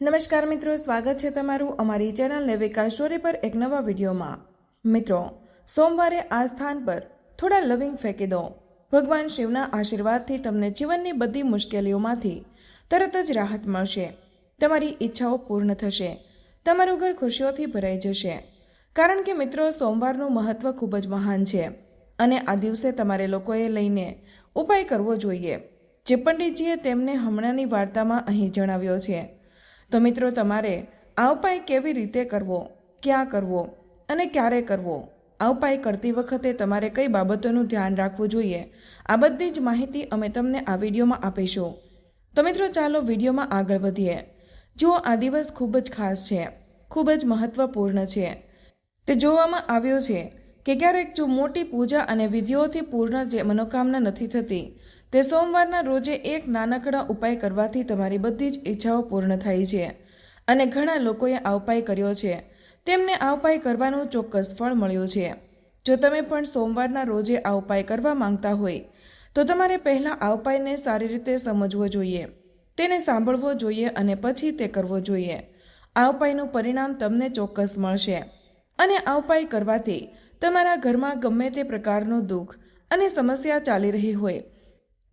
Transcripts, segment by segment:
નમસ્કાર મિત્રો, સ્વાગત છે તમારું અમારી ચેનલ લેવિકા સ્ટોરી પર એક નવા વિડીયોમાં. મિત્રો, સોમવારે આ સ્થાન પર થોડા લવિંગ ફેંકી દો. ભગવાન શિવના આશીર્વાદથી તમને જીવનની બધી મુશ્કેલીઓમાંથી તરત જ રાહત મળશે. તમારી ઈચ્છાઓ પૂર્ણ થશે. તમારું ઘર ખુશીઓથી ભરાઈ જશે. કારણ કે મિત્રો, સોમવારનું મહત્વ ખૂબ જ મહાન છે અને આ દિવસે તમારે લોકોએ લઈને ઉપાય કરવો જોઈએ. જે પંડિતજીએ તેમને હમણાંની વાર્તામાં અહીં જણાવ્યો છે. તો મિત્રો તમારે આ ઉપાય કેવી રીતે કરવો? ક્યાં કરવો? અને ક્યારે કરવો? આ ઉપાય કરતી વખતે તમારે કઈ બાબતોનું ધ્યાન રાખવું જોઈએ? આ બધી જ માહિતી અમે તમને આ વિડીયોમાં આપીશું. તો મિત્રો ચાલો વિડીયોમાં આગળ વધીએ. જુઓ આ દિવસ ખૂબ જ ખાસ છે, ખૂબ જ મહત્વપૂર્ણ છે, તે જોવામાં આવ્યો છે કે ક્યારેક જો મોટી પૂજા અને વિધિઓથી પૂર્ણ જે મનોકામના નથી થતી તે સોમવારના રોજે એક નાનકડા ઉપાય કરવાથી તમારી બધી જ ઈચ્છાઓ પૂર્ણ થાય છે. અને ઘણા લોકોએ આ ઉપાય કર્યો છે. તેમને આ ઉપાય કરવાનું ચોક્કસ ફળ મળ્યું છે. જો તમે પણ સોમવારના રોજે આ ઉપાય કરવા માંગતા હોય, તો તમારે પહેલાં આ ઉપાયને સારી રીતે સમજવો જોઈએ. તેને સાંભળવો જોઈએ અને પછી તે કરવો જોઈએ. આ ઉપાયનું પરિણામ તમને ચોક્કસ મળશે. અને આ ઉપાય કરવાથી તમારા ઘરમાં ગમે તે પ્રકારનું દુઃખ અને સમસ્યા ચાલી રહી હોય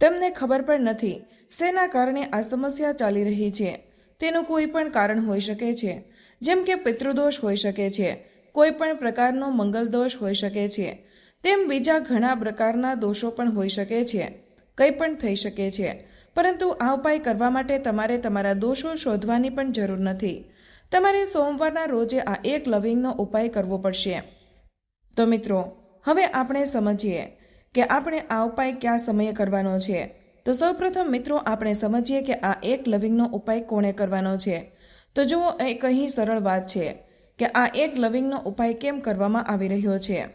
તમને ખબર પણ નથી, શેના કારણે આ સમસ્યા ચાલી રહી છે? તેનું કોઈ પણ કારણ હોઈ શકે છે. જેમ કે પિતૃદોષ હોઈ શકે છે, કોઈ પણ પ્રકારનો મંગલ દોષ હોઈ શકે છે, તેમ બીજા ઘણા પ્રકારના દોષો પણ હોઈ શકે છે, કંઈ પણ થઈ શકે છે. પરંતુ આ ઉપાય કરવા માટે તમારે તમારા દોષો શોધવાની પણ જરૂર નથી. તમારે સોમવારના રોજે આ એક લવિંગનો ઉપાય કરવો પડશે. તો મિત્રો, હવે આપણે સમજીએ કે આપણે આ ઉપાય કયા સમયે કરવાનો છે? તો સૌપ્રથમ મિત્રો, આપણે સમજીએ કે આ એક લવિંગનો ઉપાય કોણે કરવાનો છે? તો જુઓ એક અહીં સરળ વાત છે કે આ એક લવિંગનો ઉપાય કેમ કરવામાં આવી રહ્યો છે?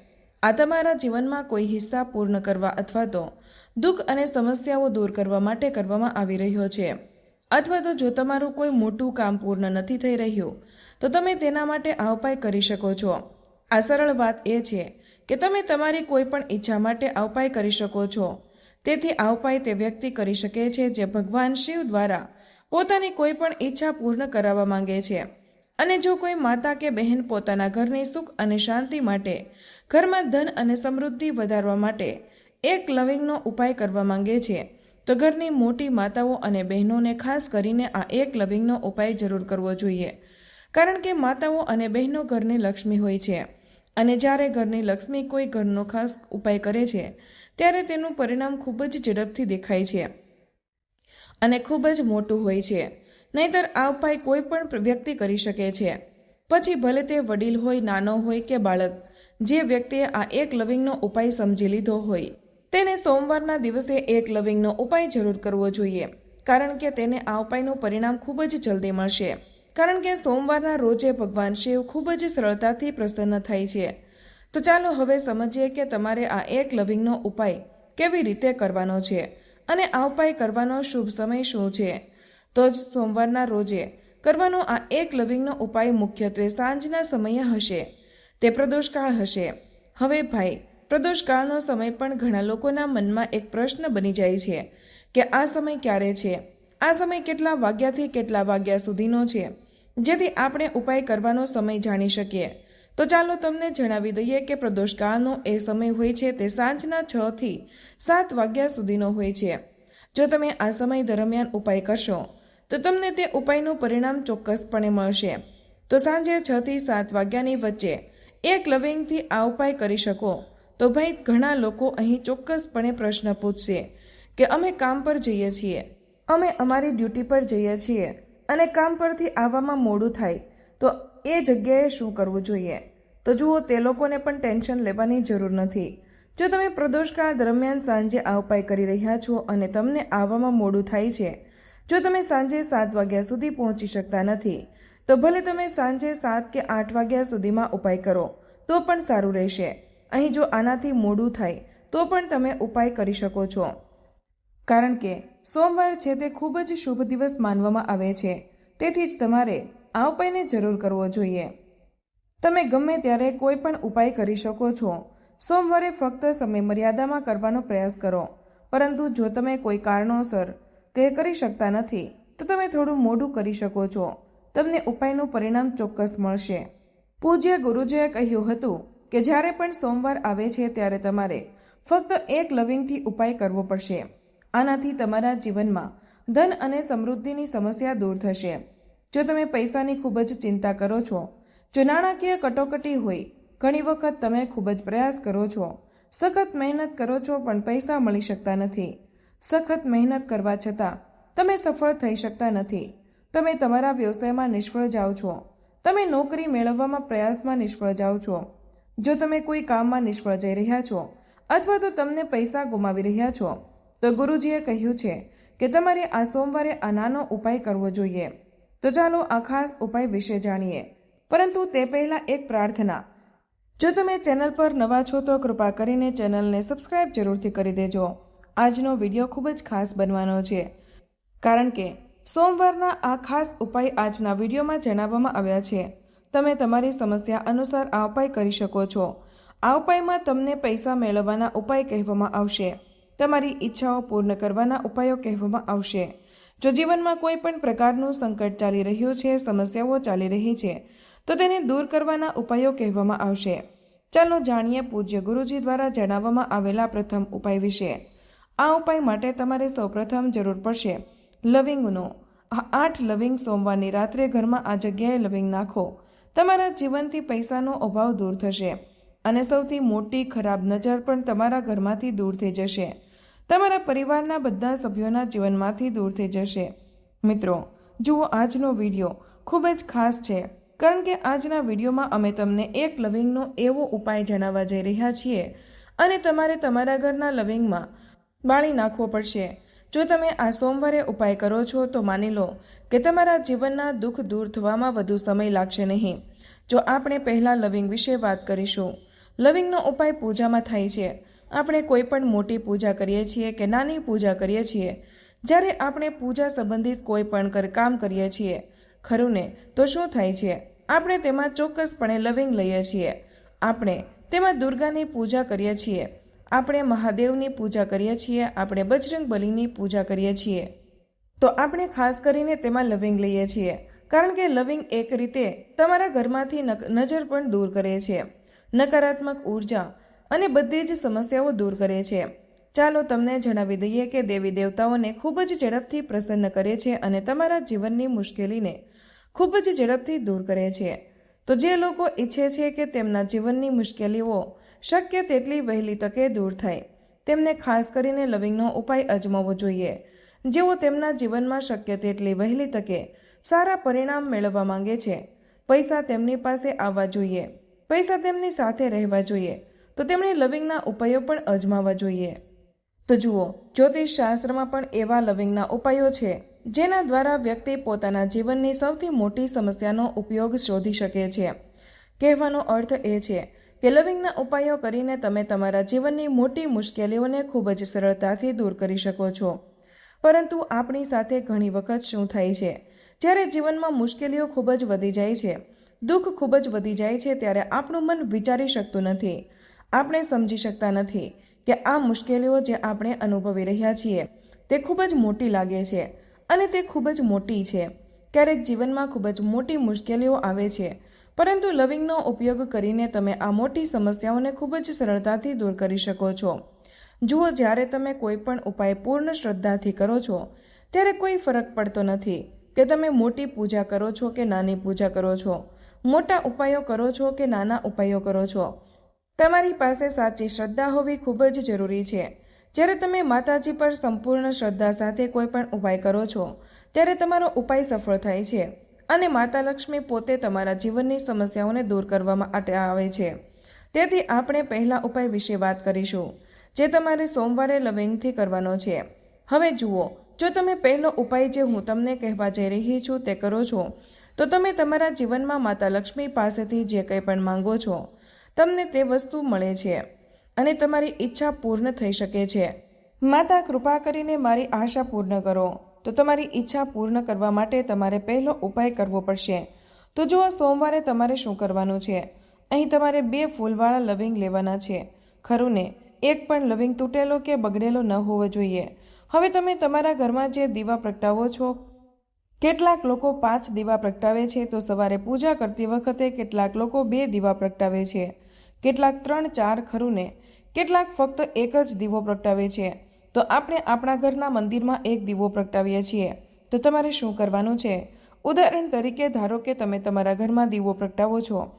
આ તમારા જીવનમાં કોઈ હિસ્સા પૂર્ણ કરવા અથવા તો દુઃખ અને સમસ્યાઓ દૂર કરવા માટે કરવામાં આવી રહ્યો છે. અથવા તો જો તમારું કોઈ મોટું કામ પૂર્ણ નથી થઈ રહ્યું, તો તમે તેના માટે આ ઉપાય કરી શકો છો. આ સરળ વાત એ છે કે તમે તમારી કોઈ પણ ઈચ્છા માટે આ કરી શકો છો. તેથી આ તે વ્યક્તિ કરી શકે છે જે ભગવાન શિવ દ્વારા પોતાની કોઈ પણ ઈચ્છા પૂર્ણ કરાવવા માંગે છે. અને જો કોઈ માતા કે બહેન પોતાના ઘરની સુખ અને શાંતિ માટે, ઘરમાં ધન અને સમૃદ્ધિ વધારવા માટે એક લવિંગનો ઉપાય કરવા માંગે છે, તો ઘરની મોટી માતાઓ અને બહેનોને ખાસ કરીને આ એક લવિંગનો ઉપાય જરૂર કરવો જોઈએ. કારણ કે માતાઓ અને બહેનો ઘરની લક્ષ્મી હોય છે. અને જ્યારે ઘરની લક્ષ્મી કોઈ ઘરનો ખાસ ઉપાય કરે છે, ત્યારે તેનું પરિણામ ખૂબ જ ઝડપથી દેખાય છે અને ખૂબ જ મોટું હોય છે. નહીતર આ ઉપાય કોઈ પણ વ્યક્તિ કરી શકે છે. પછી ભલે તે વડીલ હોય, નાનો હોય કે બાળક, જે વ્યક્તિએ આ એક લવિંગનો ઉપાય સમજી લીધો હોય, તેને સોમવારના દિવસે એક લવિંગનો ઉપાય જરૂર કરવો જોઈએ, કારણ કે તેને આ ઉપાયનું પરિણામ ખૂબ જ જલ્દી મળશે. કારણ કે સોમવારના રોજે ભગવાન શિવ ખૂબ જ સરળતાથી પ્રસન્ન થાય છે. તો ચાલો હવે સમજીએ કે તમારે આ એક લવિંગનો ઉપાય કેવી રીતે કરવાનો છે અને આ ઉપાય કરવાનો શુભ સમય શું છે. તો જ સોમવારના રોજે કરવાનો આ એક લવિંગનો ઉપાય મુખ્યત્વે સાંજના સમયે હશે. તે પ્રદોષકાળ હશે. હવે ભાઈ, પ્રદોષકાળનો સમય પણ ઘણા લોકોના મનમાં એક પ્રશ્ન બની જાય છે કે આ સમય ક્યારે છે? આ સમય કેટલા વાગ્યાથી કેટલા વાગ્યા સુધીનો છે? જેથી આપણે ઉપાય કરવાનો સમય જાણી શકીએ. તો ચાલો તમને જણાવી દઈએ કે પ્રદોષકાળનો એ સમય હોય છે તે સાંજના છ થી સાત વાગ્યા સુધીનો હોય છે. જો તમે આ સમય દરમિયાન ઉપાય કરશો, તો તમને તે ઉપાયનું પરિણામ ચોક્કસપણે મળશે. તો સાંજે છ થી સાત વાગ્યાની વચ્ચે એક લવિંગથી આ ઉપાય કરી શકો. તો ભાઈ ઘણા લોકો અહીં ચોક્કસપણે પ્રશ્ન પૂછશે કે અમે કામ પર જઈએ છીએ. અમે અમારી ડ્યુટી પર જઈએ છીએ. અને કામ પરથી આવવામાં મોડું થાય, તો એ જગ્યાએ શું કરવું જોઈએ? તો જુઓ, તે લોકોને પણ ટેન્શન લેવાની જરૂર નથી. જો તમે પ્રદોષકાળ દરમિયાન સાંજે આ ઉપાય કરી રહ્યા છો અને તમને આવવામાં મોડું થાય છે, જો તમે સાંજે સાત વાગ્યા સુધી પહોંચી શકતા નથી, તો ભલે તમે સાંજે સાત કે આઠ વાગ્યા સુધીમાં ઉપાય કરો, તો પણ સારું રહેશે. અહીં જો આનાથી મોડું થાય, તો પણ તમે ઉપાય કરી શકો છો. કારણ કે સોમવાર છે તે ખૂબ જ શુભ દિવસ માનવામાં આવે છે. તેથી જ તમારે આ ઉપાયને જરૂર કરવો જોઈએ. તમે ગમે ત્યારે કોઈ પણ ઉપાય કરી શકો છો. સોમવારે ફક્ત સમય મર્યાદામાં કરવાનો પ્રયાસ કરો. પરંતુ જો તમે કોઈ કારણોસર તે કરી શકતા નથી, તો તમે થોડું મોડું કરી શકો છો. તમને ઉપાયનું પરિણામ ચોક્કસ મળશે. પૂજ્ય ગુરુજીએ કહ્યું હતું કે જ્યારે પણ સોમવાર આવે છે ત્યારે તમારે ફક્ત એક લવિંગથી ઉપાય કરવો પડશે. આનાથી તમારા જીવનમાં ધન અને સમૃદ્ધિની સમસ્યા દૂર થશે. જો તમે પૈસાની ખૂબ જ ચિંતા કરો છો, જો નાણાકીય કટોકટી હોય, ઘણી વખત તમે ખૂબ જ પ્રયાસ કરો છો. સખત મહેનત કરો છો પણ પૈસા મળી શકતા નથી. સખત મહેનત કરવા છતાં તમે સફળ થઈ શકતા નથી. તમે તમારા વ્યવસાયમાં નિષ્ફળ જાઓ છો. તમે નોકરી મેળવવામાં પ્રયાસમાં નિષ્ફળ જાઓ છો. જો તમે કોઈ કામમાં નિષ્ફળ જઈ રહ્યા છો અથવા તો તમને પૈસા ગુમાવી રહ્યા છો તો ગુરુજીએ કહ્યું છે કે તમારે આ સોમવારે આ નાનો ઉપાય કરવો જોઈએ. તો ચાલો આ ખાસ ઉપાય વિશે જાણીએ. પરંતુ તે પહેલાં એક પ્રાર્થના. જો તમે ચેનલ પર નવા છો તો કૃપા કરીને ચેનલને સબસ્ક્રાઇબ જરૂરથી કરી દેજો. આજનો વીડિયો ખૂબ જ ખાસ બનવાનો છે. કારણ કે સોમવારના આ ખાસ ઉપાય આજના વિડીયોમાં જણાવવામાં આવ્યા છે. તમે તમારી સમસ્યા અનુસાર આ ઉપાય કરી શકો છો. આ ઉપાયમાં તમને પૈસા મેળવવાના ઉપાય કહેવામાં આવશે. તમારી ઈચ્છાઓ પૂર્ણ કરવાના ઉપાયો કહેવામાં આવશે. જો જીવનમાં કોઈ પણ પ્રકારનું સંકટ ચાલી રહ્યું છે, સમસ્યાઓ ચાલી રહી છે, તો તેને દૂર કરવાના ઉપાયો કહેવામાં આવશે. ચાલો જાણીએ પૂજ્ય ગુરુજી દ્વારા જણાવવામાં આવેલા પ્રથમ ઉપાય વિશે. આ ઉપાય માટે તમારે સૌપ્રથમ જરૂર પડશે લવિંગનો. આઠ લવિંગ સોમવારની રાત્રે ઘરમાં આ જગ્યાએ લવિંગ નાખો. તમારા જીવનથી પૈસાનો અભાવ દૂર થશે અને સૌથી મોટી ખરાબ નજર પણ તમારા ઘરમાંથી દૂર થઈ જશે. તમારા પરિવારના બધા સભ્યોના જીવનમાંથી દૂર થઈ જશે. મિત્રો, જુઓ આજનો વીડિયો. ખૂબ જ ખાસ છે, કારણ કે આજના વિડીયોમાં અમે તમને એક લવિંગનો એવો ઉપાય જણાવવા જઈ રહ્યા છીએ અને તમારે તમારા ઘરના લવિંગમાં બાળી નાખવો પડશે. જો તમે આ સોમવારે ઉપાય કરો છો, તો માની લો કે તમારા જીવનના દુઃખ દૂર થવામાં વધુ સમય લાગશે નહીં. જો આપણે પહેલાં લવિંગ વિશે વાત કરીશું, લવિંગનો ઉપાય પૂજામાં થાય છે. આપણે કોઈ પણ મોટી પૂજા કરીએ છીએ કે નાની પૂજા કરીએ છીએ, જ્યારે આપણે પૂજા સંબંધિત કોઈ પણ કામ કરીએ છીએ, ખરું ને? તો શું થાય છે? આપણે તેમાં ચોક્કસપણે લવિંગ લઈએ છીએ. આપણે તેમાં દુર્ગાની પૂજા કરીએ છીએ. આપણે મહાદેવની પૂજા કરીએ છીએ. આપણે બજરંગ બલીની પૂજા કરીએ છીએ. તો આપણે ખાસ કરીને તેમાં લવિંગ લઈએ છીએ. કારણ કે લવિંગ એક રીતે તમારા ઘરમાંથી નજર પણ દૂર કરે છે. નકારાત્મક ઊર્જા અને બધી જ સમસ્યાઓ દૂર કરે છે. ચાલો તમને જણાવી દઈએ કે દેવી દેવતાઓને ખૂબ જ ઝડપથી પ્રસન્ન કરે છે અને તમારા જીવનની મુશ્કેલીને ખૂબ જ ઝડપથી દૂર કરે છે. તો જે લોકો ઈચ્છે છે કે તેમના જીવનની મુશ્કેલીઓ શક્ય તેટલી વહેલી તકે દૂર થાય, તેમને ખાસ કરીને લવિંગનો ઉપાય અજમાવવો જોઈએ. જેઓ તેમના જીવનમાં શક્ય તેટલી વહેલી તકે સારા પરિણામ મેળવવા માંગે છે, પૈસા તેમની પાસે આવવા જોઈએ, પૈસા તેમની સાથે રહેવા જોઈએ તો તેમણે લવિંગના ઉપાયો પણ અજમાવવા જોઈએ. તો જુઓ જ્યોતિષ શાસ્ત્રમાં પણ એવા લવિંગના ઉપાયો છે, જેના દ્વારા વ્યક્તિ પોતાના જીવનની સૌથી મોટી સમસ્યાનો ઉપયોગ શોધી શકે છે. કહેવાનો અર્થ એ છે કે લવિંગના ઉપાયો કરીને તમે તમારા જીવનની મોટી મુશ્કેલીઓને ખૂબ જ સરળતાથી દૂર કરી શકો છો. પરંતુ આપણી સાથે ઘણી વખત શું થાય છે? જ્યારે જીવનમાં મુશ્કેલીઓ ખૂબ જ વધી જાય છે, દુઃખ ખૂબ જ વધી જાય છે, ત્યારે આપણું મન વિચારી શકતું નથી. આપણે સમજી શકતા નથી કે આ મુશ્કેલીઓ જે આપણે અનુભવી રહ્યા છીએ, તે ખૂબ જ મોટી લાગે છે અને તે ખૂબ જ મોટી છે. ક્યારેક જીવનમાં ખૂબ જ મોટી મુશ્કેલીઓ આવે છે, પરંતુ લવિંગનો ઉપયોગ કરીને તમે આ મોટી સમસ્યાઓને ખૂબ જ સરળતાથી દૂર કરી શકો છો. જુઓ, જ્યારે તમે કોઈ પણ ઉપાય પૂર્ણ શ્રદ્ધાથી કરો છો, ત્યારે કોઈ ફરક પડતો નથી કે તમે મોટી પૂજા કરો છો કે નાની પૂજા કરો છો. મોટા ઉપાયો કરો છો કે નાના ઉપાયો કરો છો. તમારી પાસે સાચી શ્રદ્ધા હોવી ખૂબ જ જરૂરી છે. જ્યારે તમે માતાજી પર સંપૂર્ણ શ્રદ્ધા સાથે કોઈ પણ ઉપાય કરો છો, ત્યારે તમારો ઉપાય સફળ થાય છે અને માતા લક્ષ્મી પોતે તમારા જીવનની સમસ્યાઓને દૂર કરવામાં માટે આવે છે. તેથી આપણે પહેલા ઉપાય વિશે વાત કરીશું, જે તમારે સોમવારે લવિંગથી કરવાનો છે. હવે જુઓ, જો તમે પહેલો ઉપાય જે હું તમને કહેવા જઈ રહી છું તે કરો છો, તો તમે તમારા જીવનમાં માતા લક્ષ્મી પાસેથી જે કંઈ પણ માંગો છો તમને તે વસ્તુ મળે છે અને તમારી ઈચ્છા પૂર્ણ થઈ શકે છે. માતા, કૃપા કરીને મારી આશા પૂર્ણ કરો. તો તમારી ઈચ્છા પૂર્ણ કરવા માટે તમારે પહેલો ઉપાય કરવો પડશે. તો જો સોમવારે તમારે શું કરવાનું છે? અહીં તમારે બે ફૂલવાળા લવિંગ લેવાના છે. ખરું ને? એક પણ લવિંગ તૂટેલો કે બગડેલો ન હોવો જોઈએ. હવે તમે તમારા ઘરમાં જે દીવા પ્રગટાવો છો, કેટલાક લોકો પાંચ દીવા પ્રગટાવે છે, તો સવારે પૂજા કરતી વખતે કેટલાક લોકો બે દીવા પ્રગટાવે છે. કેટલાક ત્રણ ચાર ખરું ને કેટલાક ફક્ત એક જ દીવો પ્રગટાવે છે. તો આપણે આપણા ઘરના મંદિરમાં એક દીવો પ્રગટાવીએ છીએ. તો તમારે શું કરવાનું છે? ઉદાહરણ તરીકે ધારો કે તમે તમારા ઘરમાં દીવો પ્રગટાવો છો.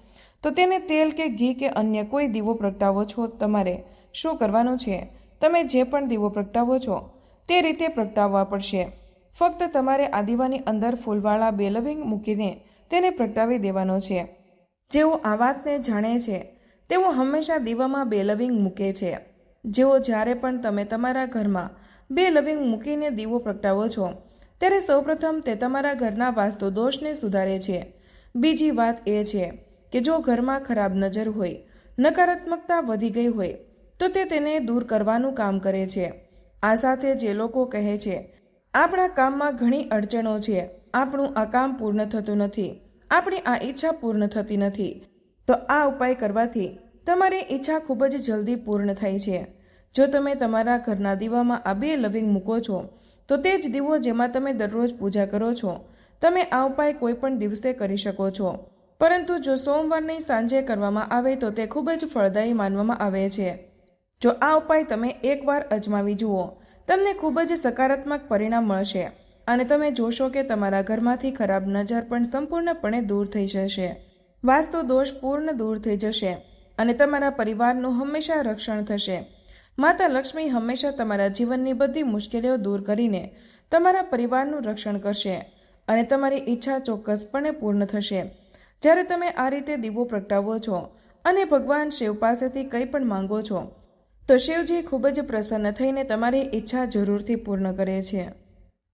તો તેને તેલ કે ઘી કે અન્ય કોઈ દીવો પ્રગટાવો છો તમારે. શું કરવાનું છે? તમે જે પણ દીવો પ્રગટાવો છો તે રીતે પ્રગટાવવા પડશે. ફક્ત તમારે આ દીવાની અંદર ફૂલવાળા બેલવિંગ મૂકીને તેને પ્રગટાવી દેવાનો છે. જેઓ આ વાતને જાણે છે તેઓ હંમેશા દીવામાં બે લવિંગ મૂકે છે. જેઓ જ્યારે પણ તમે તમારા ઘરમાં બે લવિંગ મૂકીને દીવો પ્રગટાવો છો, ત્યારે સૌપ્રથમ તે તમારા ઘરના વાસ્તુ દોષને સુધારે છે. બીજી વાત એ છે કે જો ઘરમાં ખરાબ નજર હોય, નકારાત્મકતા વધી ગઈ હોય, તો તે તેને દૂર કરવાનું કામ કરે છે. આ સાથે જે લોકો કહે છે, આપણા કામમાં ઘણી અડચણો છે. આપણું આ કામ પૂર્ણ થતું નથી. આપણી આ ઈચ્છા પૂર્ણ થતી નથી. તો આ ઉપાય કરવાથી તમારી ઈચ્છા ખૂબ જ જલ્દી પૂર્ણ થાય છે. જો તમે તમારા ઘરના દીવામાં આ બે લવિંગ મૂકો છો, તો તે જ દીવો જેમાં તમે દરરોજ પૂજા કરો છો. તમે આ ઉપાય કોઈ પણ દિવસે કરી શકો છો. પરંતુ જો સોમવારની સાંજે કરવામાં આવે તો તે ખૂબ જ ફળદાયી માનવામાં આવે છે. જો આ ઉપાય તમે એકવાર અજમાવી જુઓ, તમને ખૂબ જ સકારાત્મક પરિણામ મળશે અને તમે જોશો કે તમારા ઘરમાંથી ખરાબ નજર પણ સંપૂર્ણપણે દૂર થઈ જશે. વાસ્તુ દોષ પૂર્ણ દૂર થઈ જશે અને તમારા પરિવારનું હંમેશા રક્ષણ થશે. માતા લક્ષ્મી હંમેશા તમારા જીવનની બધી મુશ્કેલીઓ દૂર કરીને તમારા પરિવારનું રક્ષણ કરશે અને તમારી ઈચ્છા ચોક્કસપણે પૂર્ણ થશે. જ્યારે તમે આ રીતે દીવો પ્રગટાવો છો અને ભગવાન શિવ પાસેથી કંઈ પણ માંગો છો, તો શિવજી ખૂબ જ પ્રસન્ન થઈને તમારી ઈચ્છા જરૂરથી પૂર્ણ કરે છે.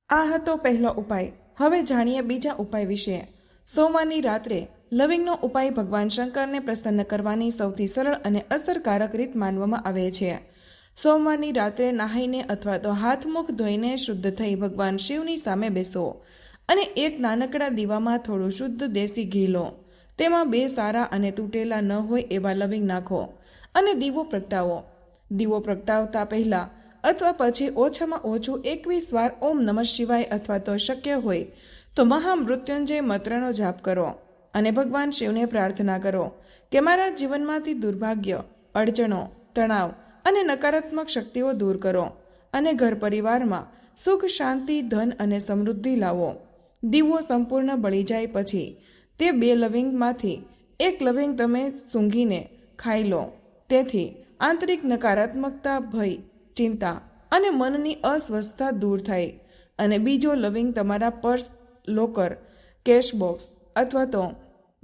આ હતો પહેલો ઉપાય. હવે જાણીએ બીજા ઉપાય વિશે. સોમવારની રાત્રે લવિંગનો ઉપાય ભગવાન શંકરને પ્રસન્ન કરવાની સૌથી સરળ અને અસરકારક રીત માનવામાં આવે છે. સોમવારની રાત્રે નાહીને અથવા તો હાથ મુખ ધોઈને શુદ્ધ થઈ ભગવાન શિવની સામે બેસો અને એક નાનકડા દીવામાં થોડું શુદ્ધ દેશી ઘી લો. તેમાં બે સારા અને તૂટેલા ન હોય એવા લવિંગ નાખો અને દીવો પ્રગટાવો. દીવો પ્રગટાવતા પહેલા અથવા પછી ઓછામાં ઓછું એકવીસ વાર ઓમ નમઃ શિવાય અથવા તો શક્ય હોય તો મહામૃત્યુંજય મંત્રનો જાપ કરો. અને ભગવાન શિવને પ્રાર્થના કરો કે મારા જીવનમાંથી દુર્ભાગ્ય, અડચણો, તણાવ અને નકારાત્મક શક્તિઓ દૂર કરો અને ઘર પરિવારમાં સુખ, શાંતિ, ધન અને સમૃદ્ધિ લાવો. દીવો સંપૂર્ણ બળી જાય પછી તે બે લવિંગમાંથી એક લવિંગ તમે સૂંઘીને ખાઈ લો. તેથી આંતરિક નકારાત્મકતા, ભય, ચિંતા અને મનની અસ્વસ્થતા દૂર થાય અને બીજો લવિંગ તમારા પર્સ, લોકર કેશ બોક્સ અથવા તો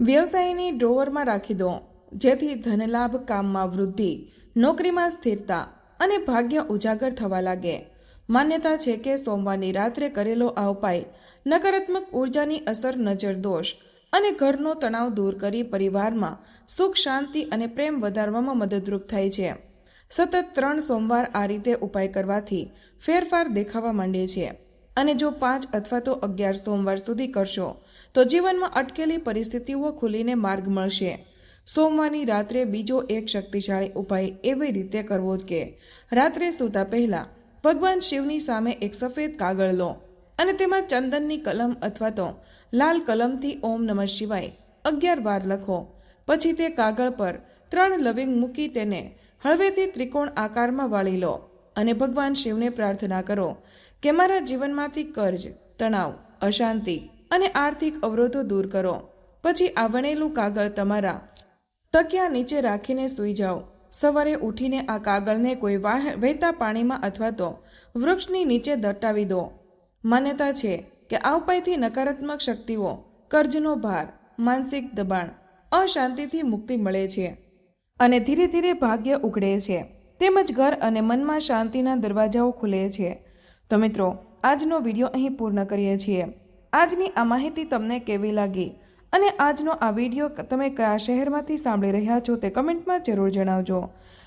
વ્યવસાયની ડ્રોવરમાં રાખી દો. જેથી ધનલાભ, કામમાં વૃદ્ધિ, નોકરીમાં સ્થિરતા અને ભાગ્ય ઉજાગર થવા લાગે. માન્યતા છે કે સોમવારની રાત્રે કરેલો આ ઉપાય નકારાત્મક ઉર્જાની અસર, નજર, દોષ અને ઘરનો તણાવ દૂર કરી પરિવારમાં સુખ, શાંતિ અને પ્રેમ વધારવામાં મદદરૂપ થાય છે. સતત ત્રણ સોમવાર આ રીતે ઉપાય કરવાથી ફેરફાર દેખાવા માંડે છે. અને જો પાંચ અથવા તો અગિયાર સોમવાર સુધી કરશો તો જીવનમાં અટકેલી પરિસ્થિતિઓ ખુલીને માર્ગ મળશે. સોમવારની રાત્રે બીજો એક શક્તિશાળી ઉપાય એવી રીતે કરવો કે, રાત્રે સૂતા પહેલા ભગવાન શિવની સામે એક સફેદ કાગળ લો અને તેમાં ચંદનની કલમ અથવા તો લાલ કલમથી ઓમ નમઃ શિવાય અગિયાર વાર લખો. પછી તે કાગળ પર ત્રણ લવિંગ મૂકી તેને હળવેથી ત્રિકોણ આકારમાં વાળી લો અને ભગવાન શિવને પ્રાર્થના કરો કે, મારા જીવનમાંથી કર્જ, તણાવ, અશાંતિ અને આર્થિક અવરોધો દૂર કરો. પછી આ વણેલું કાગળ તમારા તકિયા નીચે રાખીને સૂઈ જાઓ. સવારે ઉઠીને આ કાગળને કોઈ વાહ- વહેતા પાણીમાં અથવા તો વૃક્ષની નીચે દટાવી દો. માન્યતા છે કે આ ઉપાયથી નકારાત્મક શક્તિઓ, કર્જનો ભાર, માનસિક દબાણ, અશાંતિથી મુક્તિ મળે છે અને ધીરે ધીરે ભાગ્ય ઉઘડે છે. તેમજ ઘર અને મનમાં શાંતિના દરવાજાઓ ખુલે છે. તો મિત્રો, આજનો વીડિયો અહીં પૂર્ણ કરીએ છીએ. આજની આ માહિતી તમને કેવી લાગી? અને આજનો આ વીડિયો તમે કયા શહેરમાંથી સાંભળી રહ્યા છો તે કમેન્ટમાં જરૂર જણાવજો.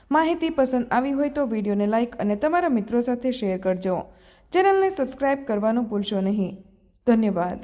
માહિતી પસંદ આવી હોય તો વિડીયોને લાઇક અને તમારા મિત્રો સાથે શેર કરજો. ચેનલને સબસ્ક્રાઇબ કરવાનું ભૂલશો નહીં. ધન્યવાદ.